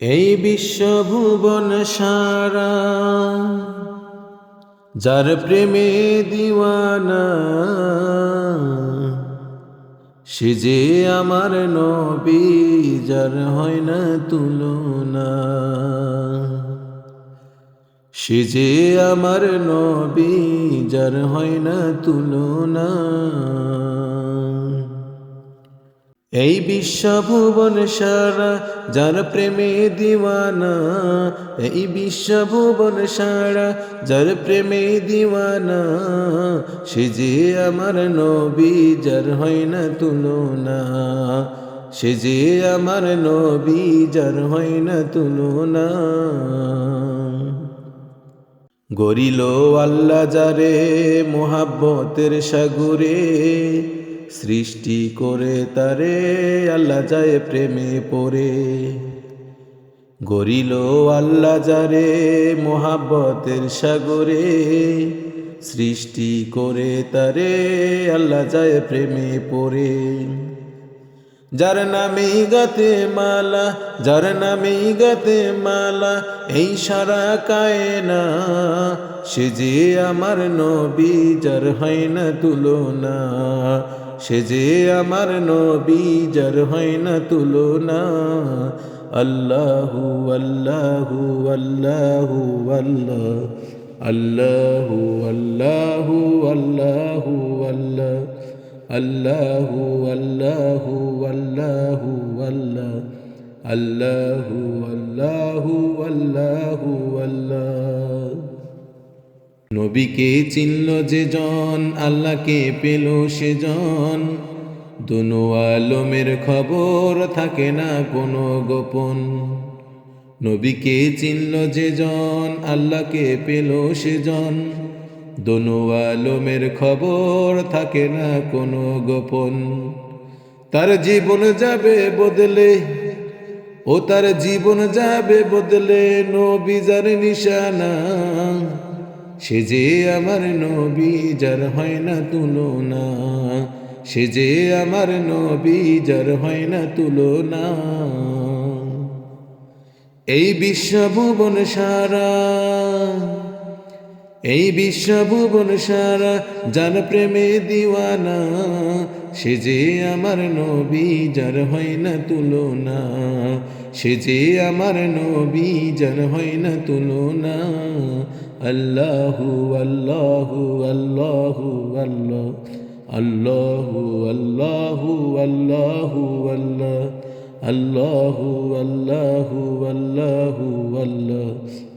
এই বিশ্বভুবন সারা, যার প্রেমে দিওয়ানা, সে যে আমার নবী, যার হয় না তুলনা। সে যে আমার নবী, যার হয় না তুলনা। এই বিশ্বভুবন সারা, যার প্রেমে দিওয়ানা। এই বিশ্বভুবন সারা, যার প্রেমে দিওয়ানা। সে যে আমার নবী, যার হয় না তুলনা। সে যে আমার নবী, যার হয় না তুলনা। গরিল আল্লাহ যারে, মোহাব্বতের সাগরে। সৃষ্টি করে তারে, আল্লাহ যায় প্রেমে পড়ে। গরিল আল্লাহ যারে মোহাব্বতের সাগরে। সৃষ্টি করে তারে, আল্লাহ যায় প্রেমে পড়ে। যার নামে গাতে মালা, যার নামে গাতে মালা, এই সারা কায়না, সে যে আমার নবী, যার হয় না তুলনা। সে যে আমার নবী, যার হয় না তুলনা। আল্লাহু আল্লাহু আল্লাহু, আল্লাহ। আল্লাহু আল্লাহু আল্লাহু, আল্লাহ। আল্লাহু আল্লাহু আল্লাহু আল্লাহ, আল্লাহু আল্লাহু আল্লাহু আল্লাহ। নবীকে চিনল যে জন, আল্লাহকে পেল সে জন। দুনো আলমের খবর থাকে না কোনো গোপন। নবীকে চিনল যে জন, আল্লাহকে পেল সে জন। দোনো আলমের খবর থাকে না কোনো গোপন। তার জীবন যাবে বদলে, ও তার জীবন যাবে বদলে নবীজার নিশানা। সে যে আমার নবী যার হয় না তুলনা, সে যে আমার নবী যার হয় না তুলনা। এই বিশ্বভুবন সারা এই বিশ্বভুবন সারা যার প্রেমে দিওয়ানা, সে যে আমার নবী, যার হয় না তুলনা, সে যে আমার নবী, যার হয় না তুলনা, আল্লাহু আল্লাহু আল্লাহু আল্লাহ, আল্লাহু আল্লাহু আল্লাহু আল্লাহ, আল্লাহু আল্লাহু আল্লাহু আল্লাহ।